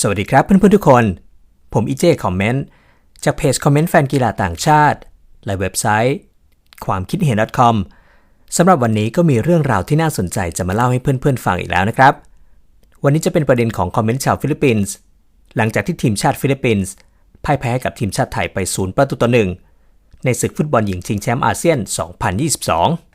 สวัสดีครับเพื่อนๆทุกคน ผมอีเจคอมเมนต์จากเพจคอมเมนต์แฟนกีฬาต่างชาติ และเว็บไซต์ ความคิดเห็น .com สำหรับวันนี้ก็มีเรื่องราวที่น่าสนใจจะมาเล่าให้เพื่อนๆฟังอีกแล้วนะครับ วันนี้จะเป็นประเด็นของคอมเมนต์ชาวฟิลิปปินส์หลังจากที่ทีมชาติฟิลิปปินส์พ่ายแพ้กับทีมชาติไทยไปศูนย์ประตูต่อหนึ่งในศึกฟุตบอลหญิงชิงแชมป์อาเซียน 2022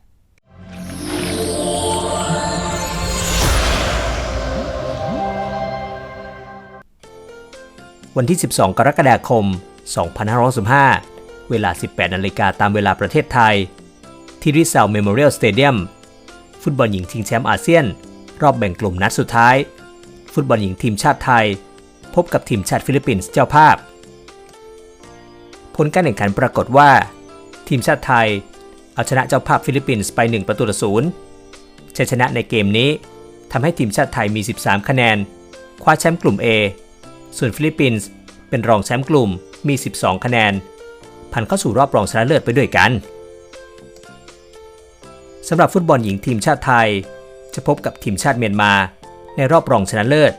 วันที่ 12 กรกฎาคม 2565เวลา 18 นาฬิกาตามเวลาประเทศไทย ที่ริซาวเมโมเรียลสเตเดียม ฟุตบอลหญิงชิงแชมป์อาเซียน รอบแบ่งกลุ่มนัดสุดท้าย ฟุตบอลหญิงทีมชาติไทย พบกับทีมชาติฟิลิปปินส์เจ้าภาพ ผลการแข่งขันปรากฏว่า ทีมชาติไทย เอาชนะเจ้าภาพฟิลิปปินส์ไป 1 ประตูต่อศูนย์ชัยชนะในเกมนี้ทำให้ทีมชาติไทยมี 13 คะแนน คว้าแชมป์กลุ่ม A ส่วนฟิลิปปินส์เป็นรองแชมป์กลุ่มมี 12 คะแนน ผ่านเข้าสู่รอบรองชนะเลิศไปด้วยกันสำหรับฟุตบอลหญิงทีมชาติไทย จะพบกับทีมชาติเมียนมา ในรอบรองชนะเลิศ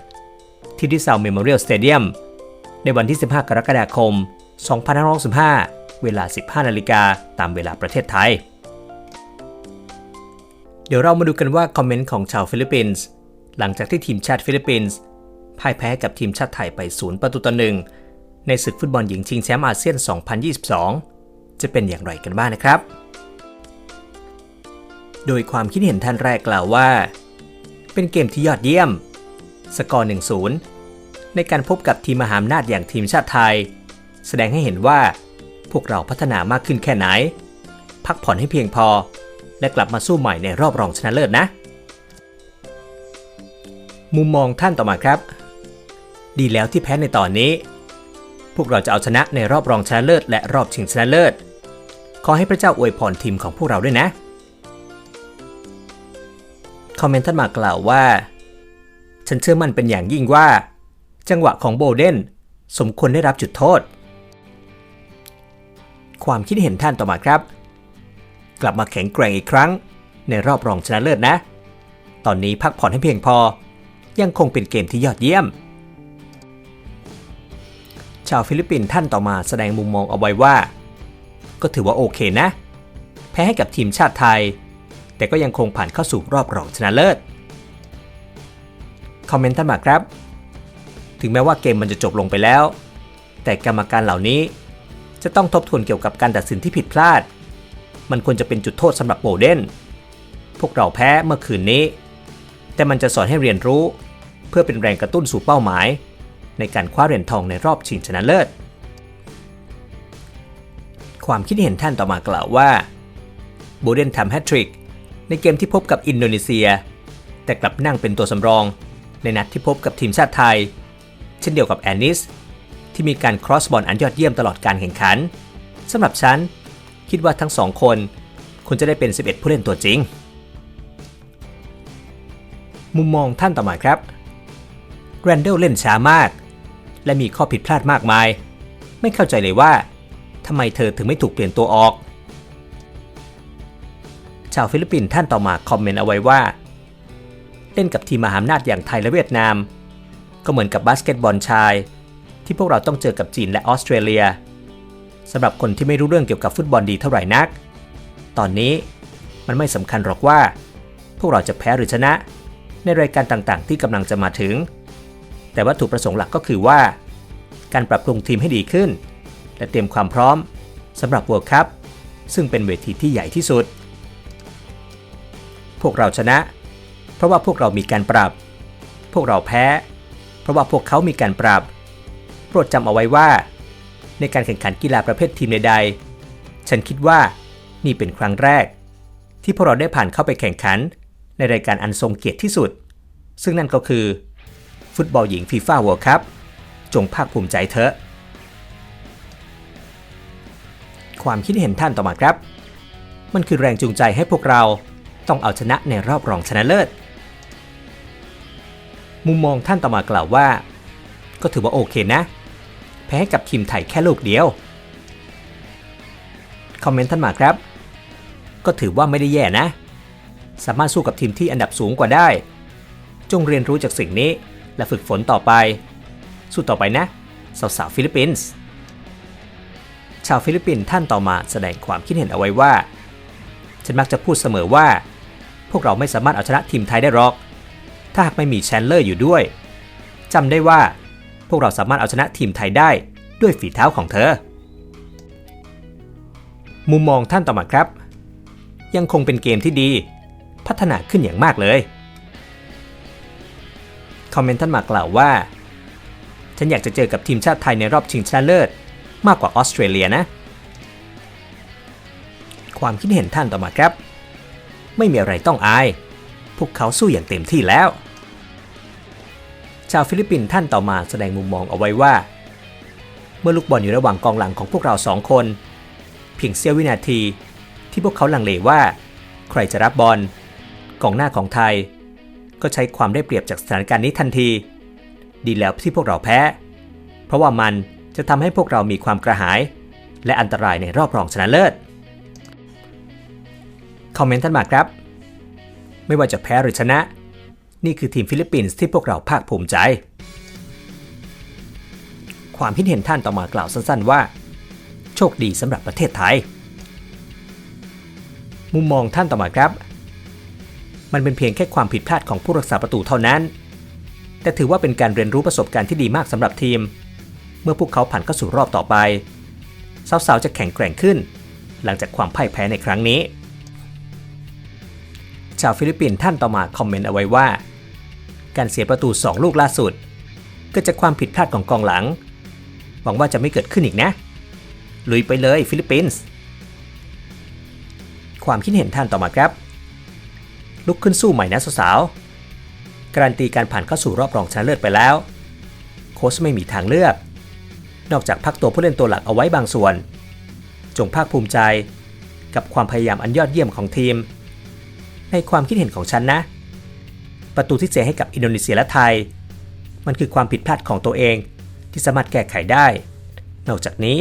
ที่ดิซาวเมโมเรียลสเตเดียมในวันที่ 15 กรกฎาคม 2565 เวลา 15 นาฬิกาตามเวลาประเทศไทย เดี๋ยวเรามาดูกันว่าคอมเมนต์ของชาวฟิลิปปินส์หลังจากที่ทีมชาติฟิลิปปินส์ พ่ายแพ้กับทีมชาติไทยไปศูนย์ประตูต่อหนึ่งในศึกฟุตบอลหญิงชิงแชมป์อาเซียน 2022 จะเป็นอย่างไรกันบ้างนะครับ โดยความคิดเห็นท่านแรกกล่าวว่า เป็นเกมที่ยอดเยี่ยม สกอร์ 1-0 ในการพบกับทีมมหาอำนาจอย่างทีมชาติไทย แสดงให้เห็นว่า พวกเราพัฒนามากขึ้นแค่ไหน พักผ่อนให้เพียงพอ และกลับมาสู้ใหม่ในรอบรองชนะเลิศนะ มุมมองท่านต่อมาครับ ดีแล้วที่แพ้ในตอนนี้ พวกเราจะเอาชนะในรอบรองชนะเลิศและรอบชิงชนะเลิศ ขอให้พระเจ้าอวยพรทีมของพวกเราด้วยนะ คอมเมนต์ท่านมากล่าวว่า ฉันเชื่อมั่นเป็นอย่างยิ่งว่า จังหวะของโบเดนสมควรได้รับจุดโทษ ความคิดเห็นท่านต่อมาครับ กลับมาแข็งแกร่งอีกครั้ง ในรอบรองชนะเลิศนะ ตอนนี้พักผ่อนให้เพียงพอ ยังคงเป็นเกมที่ยอดเยี่ยม ชาวฟิลิปปินส์ท่านต่อมาแสดงมุมมองเอาไว้ว่า ก็ถือว่าโอเคนะ แพ้ให้กับทีมชาติไทย แต่ก็ยังคงผ่านเข้าสู่รอบรองชนะเลิศคอมเมนต์ท่านมาครับ ถึงแม้ว่าเกมมันจะจบลงไปแล้ว แต่กรรมการเหล่านี้จะต้องทบทวนเกี่ยวกับการตัดสินที่ผิดพลาด มันควรจะเป็นจุดโทษสำหรับโบเดนพวกเราแพ้เมื่อคืนนี้ แต่มันจะสอนให้เรียนรู้ เพื่อเป็นแรงกระตุ้นสู่เป้าหมาย ในการคว้าเหรียญทองในรอบชิงชนะเลิศ ความคิดเห็นท่านต่อมากล่าวว่าโบเดนทำแฮตทริกในเกมที่พบกับอินโดนีเซีย แต่กลับนั่งเป็นตัวสำรอง ในนัดที่พบกับทีมชาติไทย เช่นเดียวกับแอนนิส ที่มีการครอสบอลอันยอดเยี่ยมตลอดการแข่งขันสำหรับฉัน คิดว่าทั้งสองคนควรจะได้เป็น 11 ผู้เล่นตัวจริง มุมมองท่านต่อมาครับแรนเดลเล่นช้ามาก และมีข้อผิดพลาดมากมาย ไม่เข้าใจเลยว่าทำไมเธอถึงไม่ถูกเปลี่ยนตัวออก ชาวฟิลิปปินส์ท่านต่อมาคอมเมนต์เอาไว้ว่า เล่นกับทีมมหาอำนาจอย่างไทยและเวียดนาม ก็เหมือนกับบาสเกตบอลชาย ที่พวกเราต้องเจอกับจีนและออสเตรเลียสำหรับคนที่ไม่รู้เรื่องเกี่ยวกับฟุตบอลดีเท่าไหร่นัก ตอนนี้มันไม่สำคัญหรอกว่า พวกเราจะแพ้หรือชนะ ในรายการต่างๆ ที่กำลังจะมาถึง แต่วัตถุประสงค์หลักก็คือว่า การปรับปรุงทีมให้ดีขึ้น และเตรียมความพร้อมสำหรับ World Cup ซึ่งเป็นเวทีที่ใหญ่ที่สุด พวกเราชนะ เพราะว่าพวกเรามีการปรับ พวกเราแพ้ เพราะว่าพวกเขามีการปรับ โปรดจำเอาไว้ว่า ในการแข่งขันกีฬาประเภททีมใดๆ ฉันคิดว่านี่เป็นครั้งแรก ที่พวกเราได้ผ่านเข้าไปแข่งขัน ในรายการอันทรงเกียรติที่สุด ซึ่งนั่นก็คือ ฟุตบอลหญิงฟีฟ่าเวิลด์คัพจงภาคภูมิใจเถอะ ความคิดเห็นท่านต่อมาครับ มันคือแรงจูงใจให้พวกเราต้องเอาชนะในรอบรองชนะเลิศ มุมมองท่านต่อมากล่าวว่า ก็ถือว่าโอเคนะ แพ้กับทีมไทยแค่ลูกเดียว คอมเมนต์ท่านมาครับ ก็ถือว่าไม่ได้แย่นะ สามารถสู้กับทีมที่อันดับสูงกว่าได้ จงเรียนรู้จากสิ่งนี้ และฝึกฝนต่อไป สู้ต่อไปนะ สาวๆฟิลิปปินส์ชาวฟิลิปปินส์ท่านต่อมาแสดงความคิดเห็นเอาไว้ว่า ฉันมักจะพูดเสมอว่า พวกเราไม่สามารถเอาชนะทีมไทยได้หรอก ถ้าหากไม่มีแชนเลอร์อยู่ด้วยจำได้ว่า พวกเราสามารถเอาชนะทีมไทยได้ด้วยฝีเท้าของเธอ มุมมองท่านต่อมาครับ ยังคงเป็นเกมที่ดี พัฒนาขึ้นอย่างมากเลย คอมเมนต์ท่านมากล่าวว่า ฉันอยากจะเจอกับทีมชาติไทยในรอบชิงชนะเลิศ มากกว่าออสเตรเลียนะ ความคิดเห็นท่านต่อมาครับ ไม่มีอะไรต้องอาย พวกเขาสู้อย่างเต็มที่แล้ว ชาวฟิลิปปินส์ท่านต่อมาแสดงมุมมองเอาไว้ว่า เมื่อลูกบอลอยู่ระหว่างกองหลังของพวกเราสองคน เพียงเสี้ยววินาทีที่พวกเขาลังเลว่า ใครจะรับบอลกองหน้าของไทย ก็ใช้ความได้เปรียบจากสถานการณ์นี้ทันที ดีแล้วที่พวกเราแพ้ เพราะว่ามันจะทำให้พวกเรามีความกระหาย และอันตรายในรอบรองชนะเลิศคอมเมนต์ท่านมาครับ ไม่ว่าจะแพ้หรือชนะ นี่คือทีมฟิลิปปินส์ที่พวกเราภาคภูมิใจ ความคิดเห็นท่านต่อมากล่าวสั้นๆว่า โชคดีสำหรับประเทศไทย มุมมองท่านต่อมาครับ มันเป็นเพียงแค่ความผิดพลาดของผู้รักษาประตูเท่านั้น แต่ถือว่าเป็นการเรียนรู้ประสบการณ์ที่ดีมากสำหรับทีม เมื่อพวกเขาผ่านเข้าสู่รอบต่อไปสาวๆจะแข็งแกร่งขึ้น หลังจากความพ่ายแพ้ในครั้งนี้ชาวฟิลิปปินส์ท่านต่อมาคอมเมนต์เอาไว้ว่า การเสียประตู 2 ลูกล่าสุด เกิดจากความผิดพลาดของกองหลัง หวังว่าจะไม่เกิดขึ้นอีกนะ ลุยไปเลยฟิลิปปินส์ ความคิดเห็นท่านต่อมาครับ ลุกขึ้นสู้ใหม่นะสาวๆการันตีการผ่านเข้าสู่รอบรองชนะเลิศไปแล้ว โค้ชไม่มีทางเลือก นอกจากพักตัวผู้เล่นตัวหลักเอาไว้บางส่วน จงภาคภูมิใจ กับความพยายามอันยอดเยี่ยมของทีม ในความคิดเห็นของฉันนะ ประตูที่เสียให้กับอินโดนีเซียและไทย มันคือความผิดพลาดของตัวเองที่สามารถแก้ไขได้ นอกจากนี้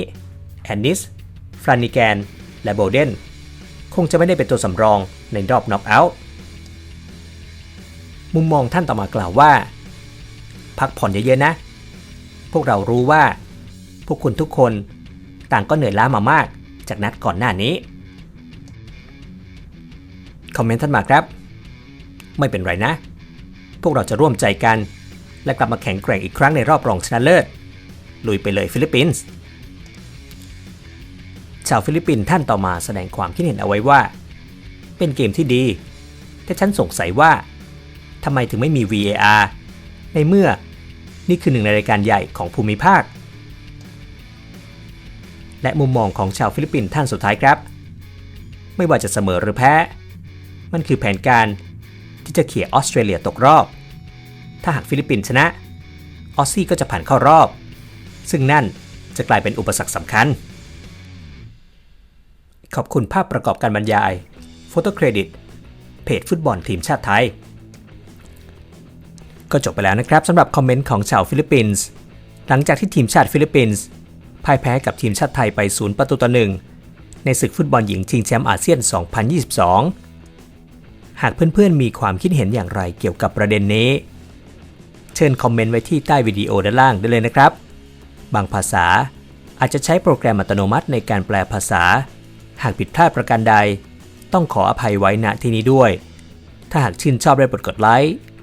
แอนนิส ฟลานิแกน และโบเดน คงจะไม่ได้เป็นตัวสำรองในรอบน็อกเอาท์ มุมมองท่านต่อมากล่าวว่า พักผ่อนเยอะๆนะ พวกเรารู้ว่า พวกคุณทุกคนต่างก็เหนื่อยล้ามามากจากนัดก่อนหน้านี้ คอมเมนต์ท่านมาครับ ไม่เป็นไรนะ พวกเราจะร่วมใจกัน และกลับมาแข่งแกร่งอีกครั้งในรอบรองชนะเลิศ ลุยไปเลยฟิลิปปินส์ ชาวฟิลิปปินส์ท่านต่อมาแสดงความคิดเห็นเอาไว้ว่า เป็นเกมที่ดี แต่ฉันสงสัยว่า ทำไมถึงไม่มี VAR ในเมื่อนี่คือหนึ่งในรายการใหญ่ของภูมิภาค และมุมมองของชาวฟิลิปปินส์ท่านสุดท้ายครับ ไม่ว่าจะเสมอหรือแพ้ มันคือแผนการที่จะเขี่ยออสเตรเลียตกรอบ ถ้าหากฟิลิปปินส์ชนะ ออสซี่ก็จะผ่านเข้ารอบ ซึ่งนั่นจะกลายเป็นอุปสรรคสำคัญ ขอบคุณภาพประกอบการบรรยาย โฟโต้เครดิต เพจฟุตบอลทีมชาติไทย ก็จบไปแล้วนะครับสำหรับคอมเมนต์ของชาวฟิลิปปินส์หลังจากที่ทีมชาติฟิลิปปินส์พ่ายแพ้กับทีมชาติไทยไป 0 ประตูต่อหนึ่งในศึกฟุตบอลหญิงชิงแชมป์อาเซียน 2022 หากเพื่อนๆ มีความคิดเห็นอย่างไรเกี่ยวกับประเด็นนี้ เชิญคอมเมนต์ไว้ที่ใต้วิดีโอด้านล่างได้เลยนะครับ บางภาษาอาจจะใช้โปรแกรมอัตโนมัติในการแปลภาษา หากผิดพลาดประการใด ต้องขออภัยไว้ณที่นี้ด้วย ถ้าหากชื่นชอบได้โปรดกดไลค์